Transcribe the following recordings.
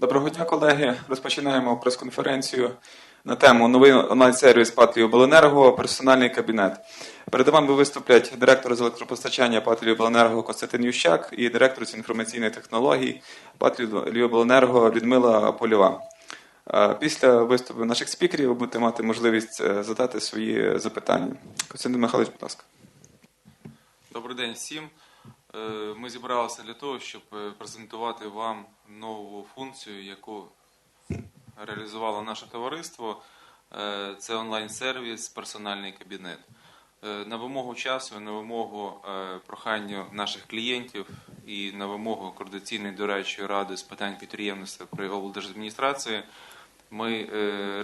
Доброго дня, колеги. Розпочинаємо прес-конференцію на тему новий онлайн-сервіс Патрії Обленерго, персональний кабінет. Перед вами виступлять директор з електропостачання Патрії Обленерго Костянтин Ющак і директор з інформаційних технологій Патрії Обленерго Людмила Польова. Е, Після виступу наших спікерів ви будете мати можливість е, задати свої запитання. Костянтин Михайлович, будь ласка. Добрий день всім. Е, Ми зібралися для того, щоб е, презентувати вам нову функцію, яку реалізувало наше товариство. Е, Це онлайн-сервіс Персональний кабінет. На вимогу часу, на вимогу прохання наших клієнтів і на вимогу координаційної дорадчої ради з питань підприємництва при облдержадміністрації ми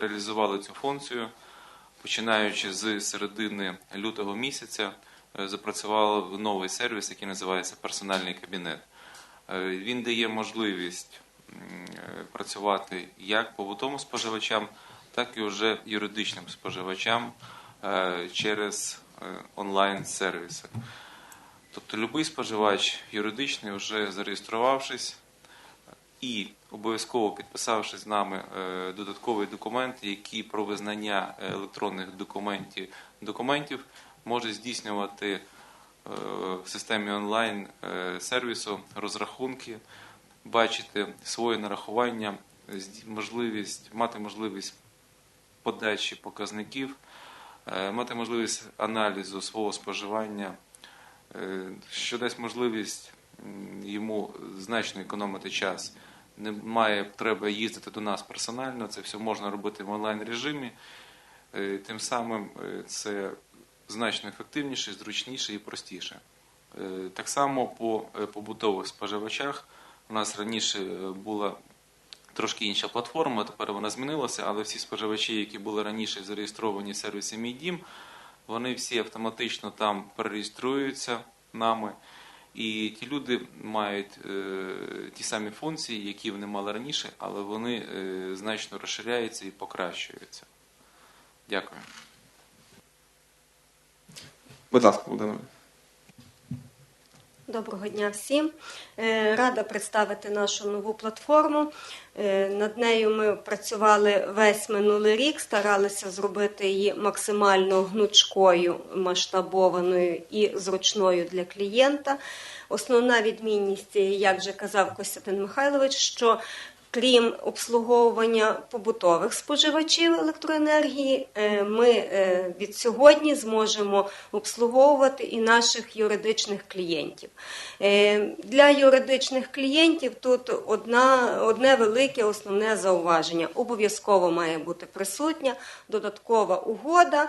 реалізували цю функцію. Починаючи з середини лютого місяця, запрацював новий сервіс, який називається персональний кабінет. Е, Він дає можливість е, працювати як побутовим споживачам, так і вже юридичним споживачам е, через е, онлайн-сервіси. Тобто будь-який споживач юридичний, вже зареєструвавшись і обов'язково підписавши з нами е, додатковий документ, який про визнання е, електронних документів, документів може здійснювати е, в системі онлайн е, сервісу розрахунки, бачити своє нарахування, можливість мати можливість подачі показників, е, мати можливість аналізу свого споживання, що дасть можливість йому значно економити час. Немає потреби їздити до нас персонально, це все можна робити в онлайн режимі. Тим самим це значно ефективніше, зручніше і простіше. Е, Так само по е, побутових споживачах у нас раніше е, була трошки інша платформа, тепер вона змінилася, але всі споживачі, які були раніше зареєстровані в сервісі Мій Дім, вони всі автоматично там перереєструються нами. І ті люди мають е, ті самі функції, які вони мали раніше, але вони е, значно розширяються і покращуються. Дякую. Будь ласка, Володимир. Доброго дня всім. Е, Рада представити нашу нову платформу. Е, Над нею ми працювали весь минулий рік, старалися зробити її максимально гнучкою, масштабованою і зручною для клієнта. Основна відмінність, як вже казав Костянтин Михайлович, що Крім обслуговування побутових споживачів електроенергії, е, ми е, від сьогодні зможемо обслуговувати і наших юридичних клієнтів. Е, Для юридичних клієнтів тут одна, одне велике основне зауваження. Обов'язково має бути присутня додаткова угода,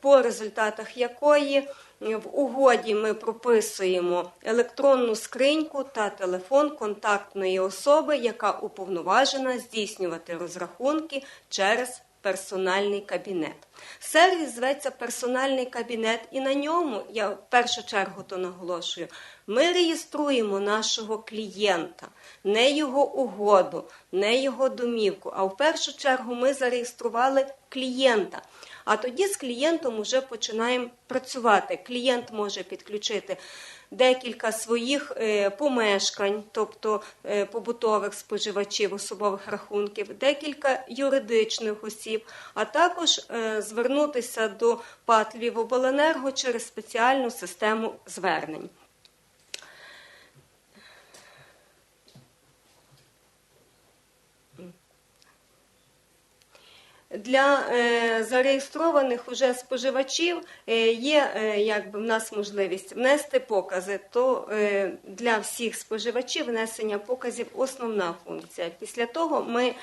по результатах якої в угоді ми прописуємо електронну скриньку та телефон контактної особи, яка уповноважена здійснювати розрахунки через персональний кабінет. Сервіс зветься персональний кабінет, і на ньому я в першу чергу то наголошую. Ми реєструємо нашого клієнта, не його угоду, не його домівку. А в першу чергу ми зареєстрували клієнта. А тоді з клієнтом вже починаємо працювати. Клієнт може підключити декілька своїх е, помешкань, тобто е, побутових споживачів особових рахунків, декілька юридичних осіб, а також е, звернутися до ПАТ «Львівобленерго» через спеціальну систему звернень. Для е, зареєстрованих уже споживачів е, є е, якби в нас можливість внести покази. То для всіх споживачів внесення показів основна функція. Після того ми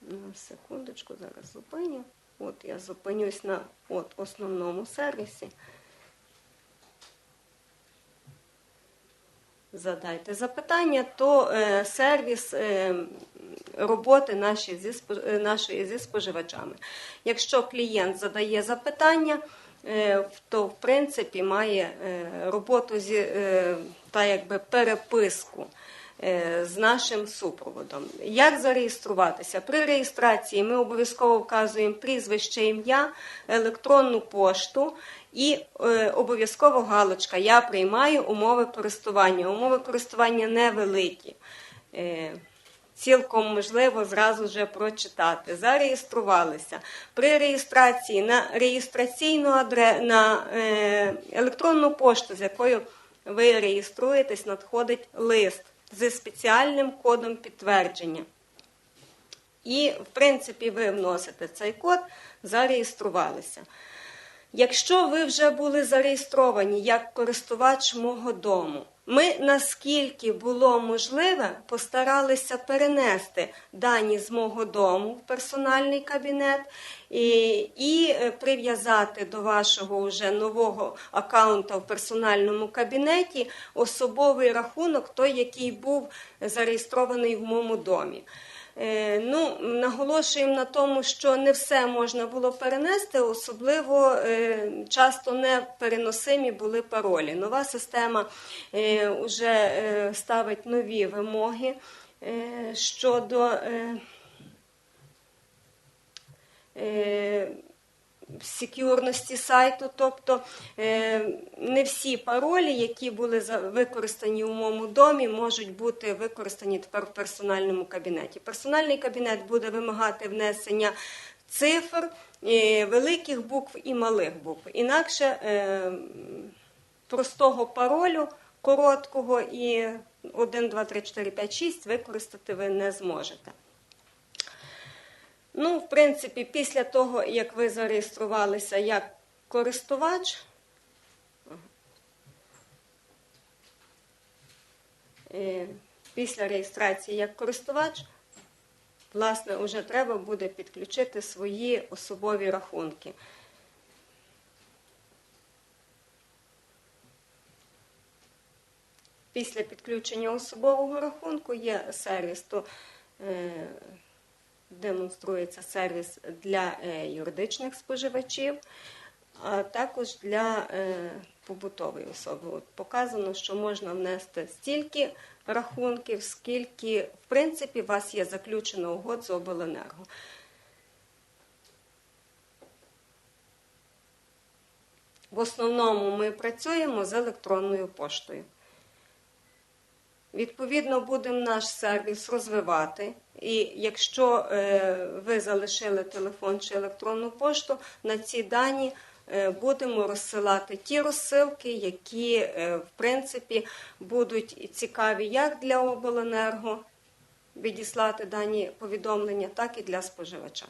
ну, секундочку зараз зупиню. От я зупинюсь на от, основному сервісі. Задайте запитання, то е, сервіс е, роботи наші зі, е, нашої зі споживачами. Якщо клієнт задає запитання, то в принципі має роботу зі та якби переписку з нашим супроводом. Як зареєструватися? При реєстрації ми обов'язково вказуємо прізвище, ім'я, електронну пошту і е, обов'язково галочка Я приймаю умови користування. Умови користування невеликі. е, цілком можливо зразу вже прочитати. Зареєструвалися. При реєстрації на реєстраційну адре... на е, електронну пошту, з якою ви реєструєтесь, надходить лист зі спеціальним кодом підтвердження. І, в принципі, ви вносите цей код, зареєструвалися. Якщо ви вже були зареєстровані як користувач мого дому, ми наскільки було можливе, постаралися перенести дані з мого дому в персональний кабінет і, і прив'язати до вашого вже нового аккаунта в персональному кабінеті особовий рахунок, той, який був зареєстрований в моєму домі. Е, Ну, наголошуємо на тому, що не все можна було перенести, особливо е, часто не переносимі були паролі. Нова система вже ставить нові вимоги е, щодо е, е, секюрності сайту, тобто е, не всі паролі, які були використані у моєму домі, можуть бути використані тепер в персональному кабінеті. Персональний кабінет буде вимагати внесення цифр, е, великих букв і малих букв. Інакше е, простого паролю короткого і 1, 2, 3, 4, 5, 6 використати ви не зможете. Ну, в принципі, після того, як ви зареєструвалися як користувач, е, після реєстрації як користувач, власне, вже треба буде підключити свої особові рахунки. Після підключення особового рахунку є сервіс, то е, демонструється сервіс для е, юридичних споживачів, а також для е, побутової особи. От показано, що можна внести стільки рахунків, скільки, в принципі, у вас є заключено угод з обленерго. В основному ми працюємо з електронною поштою. Відповідно, будемо наш сервіс розвивати. І якщо е, ви залишили телефон чи електронну пошту, на ці дані е, будемо розсилати ті розсилки, які, е, в принципі, будуть цікаві як для обленерго відіслати дані повідомлення, так і для споживача.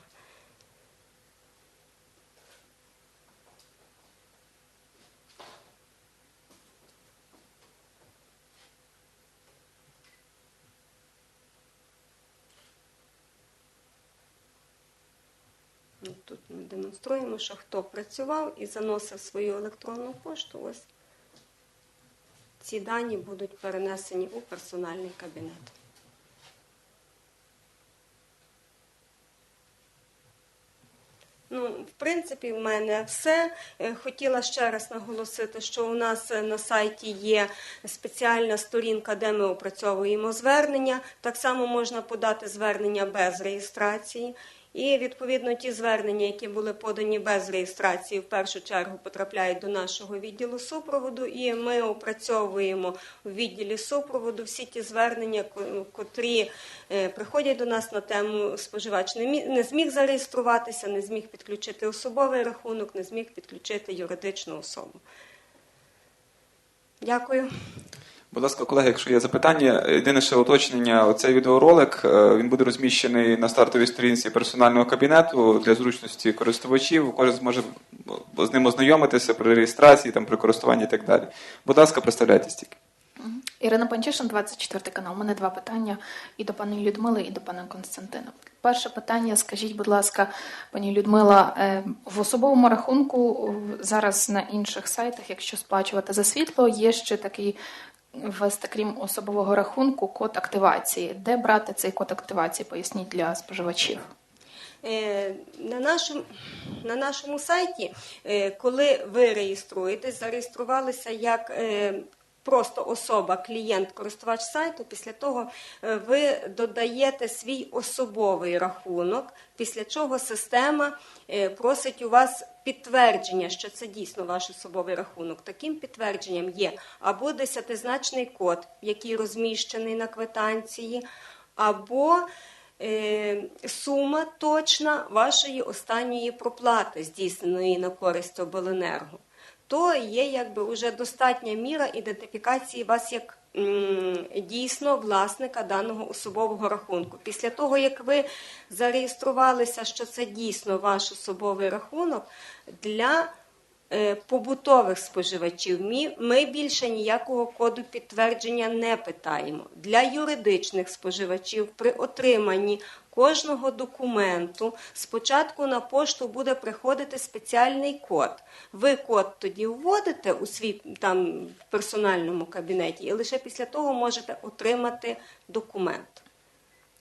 Тут ми демонструємо, що хто працював і заносив свою електронну пошту, ось ці дані будуть перенесені у персональний кабінет. Ну, в принципі, в мене все. Е, Хотіла ще раз наголосити, що у нас е, на сайті є спеціальна сторінка, де ми опрацьовуємо звернення. Так само можна подати звернення без реєстрації. І відповідно ті звернення, які були подані без реєстрації, в першу чергу потрапляють до нашого відділу супроводу, і ми опрацьовуємо в відділі супроводу всі ті звернення, котрі е, приходять до нас на тему споживач не не зміг зареєструватися, не зміг підключити особовий рахунок, не зміг підключити юридичну особу. Дякую. Будь ласка, колеги, якщо є запитання, єдине ще уточнення, оцей відеоролик е, він буде розміщений на стартовій сторінці персонального кабінету для зручності користувачів. Кожен зможе з ним ознайомитися при реєстрації, там, при користуванні і так далі. Будь ласка, представляйтесь тільки. Ірина Панчишин, 24 канал. У мене два питання і до пані Людмили, і до пана Константина. Перше питання, скажіть, будь ласка, пані Людмила, е, в особовому рахунку зараз на інших сайтах, якщо сплачувати за світло, є ще такий ввести, крім особового рахунку, код активації. Де брати цей код активації? Поясніть для споживачів. Е, На нашому, на нашому сайті, е, коли ви реєструєтесь, зареєструвалися як е, просто особа, клієнт, користувач сайту, після того е, ви додаєте свій особовий рахунок, після чого система е, просить у вас підтвердження, що це дійсно ваш особовий рахунок. Таким підтвердженням є або десятизначний код, який розміщений на квитанції, або е, сума точна вашої останньої проплати, здійсненої на користь обленерго то є якби вже достатня міра ідентифікації вас як дійсно власника даного особового рахунку. Після того, як ви зареєструвалися, що це дійсно ваш особовий рахунок, для е, побутових споживачів ми більше ніякого коду підтвердження не питаємо. Для юридичних споживачів при отриманні кожного документу спочатку на пошту буде приходити спеціальний код. Ви код тоді вводите у свій там персональному кабінеті, і лише після того можете отримати документ.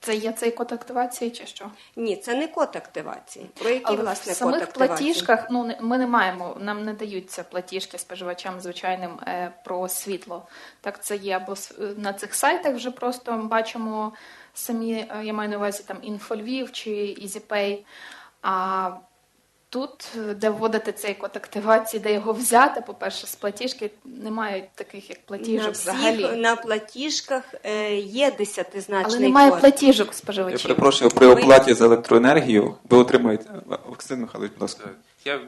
Це є цей код активації чи що? Ні, це не код активації. Про який Але власне в самих код активації? платіжках ну ми не маємо, нам не даються платіжки споживачам звичайним е, про світло. Так це є або е, на цих сайтах вже просто бачимо самі, е, я маю на увазі там Інфольвів чи EasyPay. А тут, е, де вводити цей код активації, де його взяти, по-перше, з платіжки немає таких як платіжок на, всіх, взагалі. на платіжках е, є десятизначний Але немає код. платіжок Я споживачів. перепрошую, при оплаті за електроенергію ви отримаєте. Олександр Михайлович, будь ласка. Я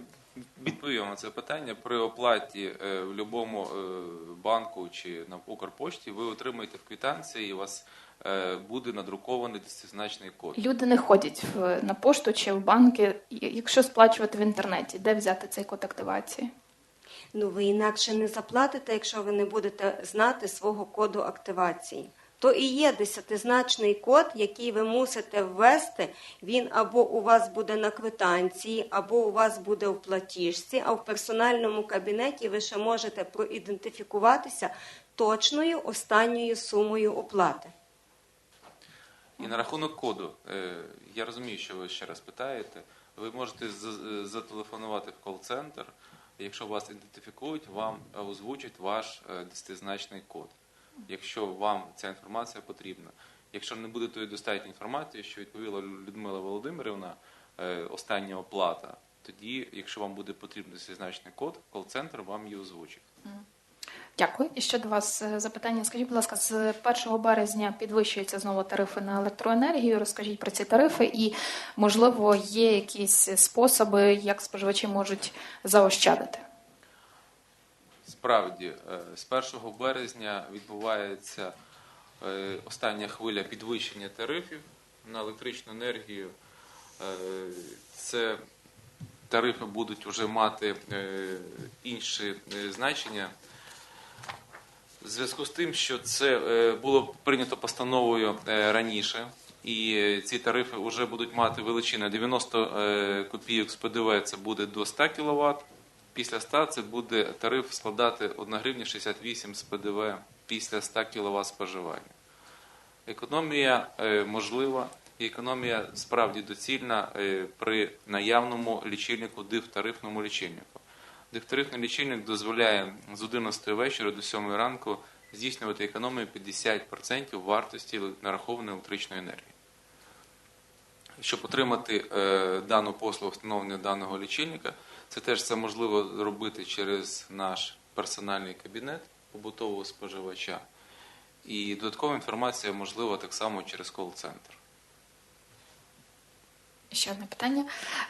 відповів на це питання. При оплаті е, в будь-якому банку чи на Укрпошті ви отримаєте в квитанції і у вас е, буде надрукований десятизначний код. Люди не ходять в, на пошту чи в банки, якщо сплачувати в інтернеті, де взяти цей код активації? Ну, ви інакше не заплатите, якщо ви не будете знати свого коду активації. То і є десятизначний код, який ви мусите ввести. Він або у вас буде на квитанції, або у вас буде в платіжці, а в персональному кабінеті ви ще можете проідентифікуватися точною останньою сумою оплати. І на рахунок коду, е, я розумію, що ви ще раз питаєте. Ви можете зателефонувати в кол-центр. Якщо вас ідентифікують, вам озвучать ваш е, десятизначний код. Якщо вам ця інформація потрібна. Якщо не буде тої достатньої інформації, що відповіла Людмила Володимирівна, е, остання оплата, тоді, якщо вам буде потрібен десятизначний код, кол-центр вам її озвучить. Дякую. І ще до вас е, запитання. Скажіть, будь ласка, з 1 березня підвищуються знову тарифи на електроенергію. Розкажіть про ці тарифи, і можливо є якісь способи, як споживачі можуть заощадити. Справді, е, з 1 березня відбувається е, остання хвиля підвищення тарифів на електричну енергію. Е, Це тарифи будуть вже мати е, інші е, значення. В зв'язку з тим, що це було прийнято постановою раніше, і ці тарифи вже будуть мати величину 90 е, копійок з ПДВ це буде до 100 кВт, після 100 це буде тариф складати 1 гривня 68 з ПДВ після 100 кВт споживання. Економія е, можлива, і економія справді доцільна е, при наявному лічильнику, дифтарифному лічильнику. Дифтарифний лічильник дозволяє з 11 вечора до 7 ранку здійснювати економію 50% вартості нарахованої електричної енергії. Щоб отримати е, дану послугу встановлення даного лічильника, це теж це можливо робити через наш персональний кабінет побутового споживача. І додаткова інформація можлива так само через кол-центр. Ще одне питання.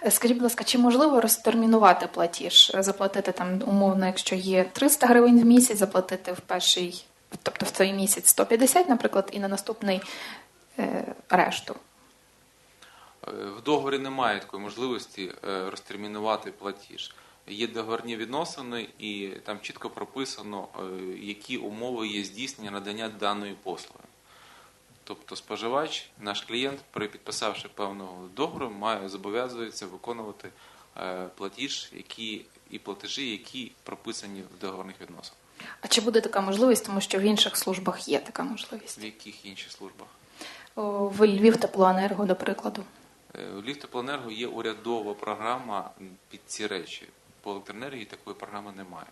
Скажіть, будь ласка, чи можливо розтермінувати платіж? Заплатити там умовно, якщо є 300 гривень в місяць, заплатити в перший, тобто в цей місяць 150, наприклад, і на наступний е, решту. В договорі немає такої можливості е, розтермінувати платіж. Є договорні відносини, і там чітко прописано, е, які умови є здійснення надання даної послуги. Тобто споживач, наш клієнт, при підписавши певного договору, має зобов'язується виконувати е, платіж, які і платежі, які прописані в договорних відносинах. А чи буде така можливість, тому що в інших службах є така можливість? В яких інших службах? В Львів теплоенерго, до прикладу. Е, У Ліфтеплоенерго є урядова програма під ці речі. По електроенергії такої програми немає.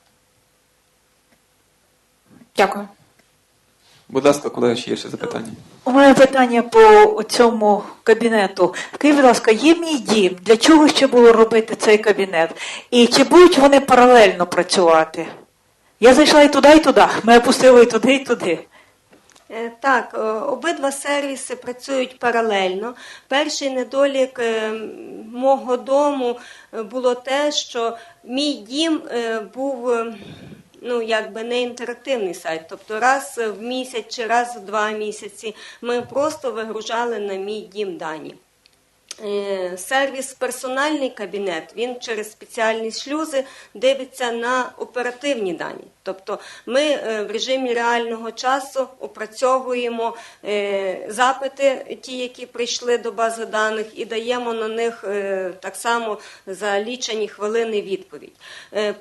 Дякую. Будь ласка, колеги, чи є ще запитання? У мене питання по цьому кабінету. Скажіть, будь ласка, є мій дім. Для чого ще було робити цей кабінет? І чи будуть вони паралельно працювати? Я зайшла і туди, і туди. Мене пустили і туди, і туди. Е, Так, е, обидва сервіси працюють паралельно. Перший недолік е, мого дому було те, що мій дім був ну, якби не інтерактивний сайт. Тобто раз в місяць чи раз в два місяці ми просто вигружали на мій дім дані. Е, Сервіс персональний кабінет він через спеціальні шлюзи дивиться на оперативні дані. Тобто ми е, в режимі реального часу опрацьовуємо е, запити, ті, які прийшли до бази даних, і даємо на них так само за лічені хвилини відповідь.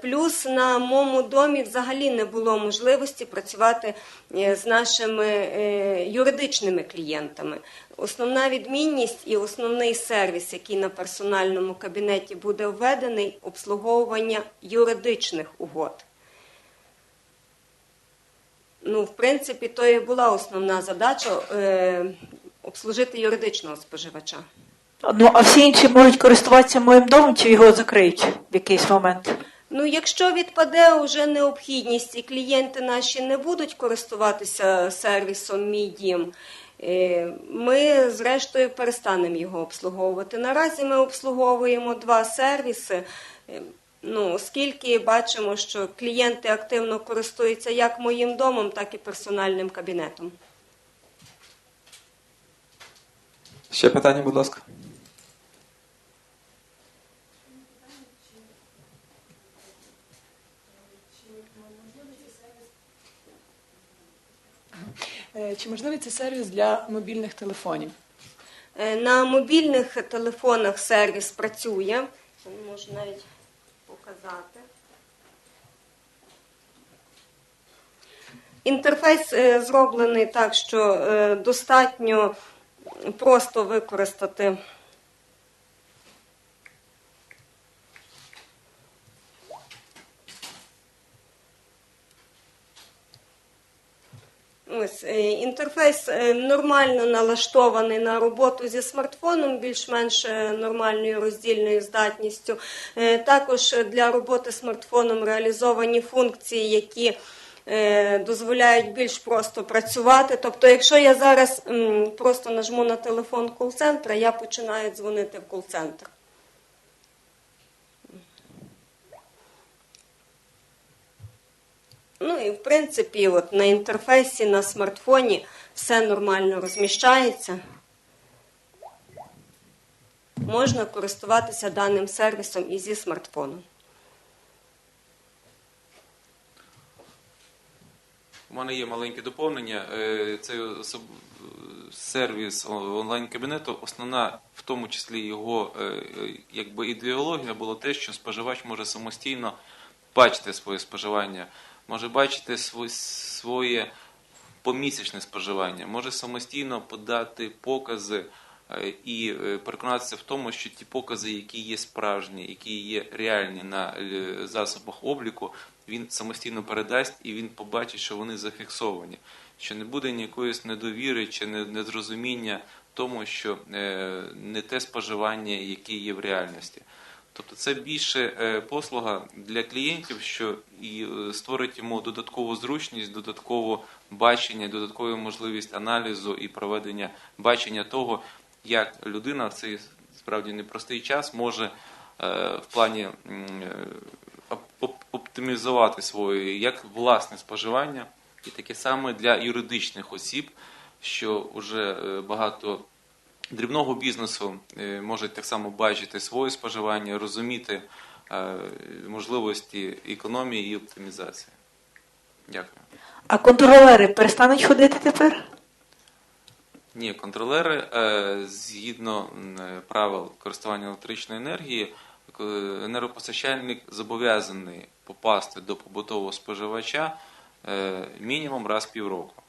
Плюс на моєму домі взагалі не було можливості працювати з нашими юридичними клієнтами. Основна відмінність і основний сервіс, який на персональному кабінеті буде введений, обслуговування юридичних угод. Ну, в принципі, то і була основна задача е, обслужити юридичного споживача. Ну, а всі інші можуть користуватися моїм домом чи його закриють в якийсь момент? Ну, якщо відпаде уже необхідність і клієнти наші не будуть користуватися сервісом Мій дім, ми зрештою перестанемо його обслуговувати. Наразі ми обслуговуємо два сервіси. Е, Ну, оскільки бачимо, що клієнти активно користуються як моїм домом, так і персональним кабінетом. Ще питання, будь ласка. Е, Чи можливий це сервіс для мобільних телефонів? Е, На мобільних телефонах сервіс працює. Можу навіть показати. Інтерфейс е, зроблений так, що е, достатньо просто використати. Ось е, інтерфейс нормально налаштований на роботу зі смартфоном, більш-менш е, нормальною роздільною здатністю. Е, Також для роботи смартфоном реалізовані функції, які е, дозволяють більш просто працювати. Тобто, якщо я зараз просто нажму на телефон кол-центра, я починаю дзвонити в кол-центр. Ну і в принципі, от на інтерфейсі на смартфоні все нормально розміщається. Можна користуватися даним сервісом і зі смартфону. У мене є маленьке доповнення. Е, Цей сервіс онлайн-кабінету, основна, в тому числі його е, якби ідеологія була те, що споживач може самостійно бачити своє споживання, може бачити сво- своє помісячне споживання, може самостійно подати покази е, і е, переконатися в тому, що ті покази, які є справжні, які є реальні на е, засобах обліку, він самостійно передасть і він побачить, що вони зафіксовані, що не буде ніякої недовіри чи незрозуміння тому, що не те споживання, яке є в реальності. Тобто це більше послуга для клієнтів, що і створить йому додаткову зручність, додаткове бачення, додаткову можливість аналізу і проведення бачення того, як людина в цей справді непростий час може е, в плані е, оп- оп- оптимізувати своє як власне споживання, і таке саме для юридичних осіб, що вже е, багато дрібного бізнесу можуть так само бачити своє споживання, розуміти можливості економії і оптимізації. Дякую. А контролери перестануть ходити тепер? Ні, контролери е, згідно е, правил користування електричної енергії, е, енергопостачальник зобов'язаний попасти до побутового споживача мінімум раз в півроку.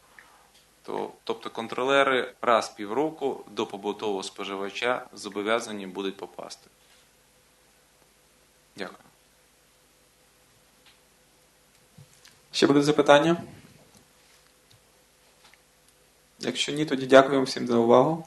Тобто контролери раз в півроку до побутового споживача зобов'язані будуть попасти. Дякую. Ще будуть запитання? Якщо ні, тоді дякуємо всім за увагу.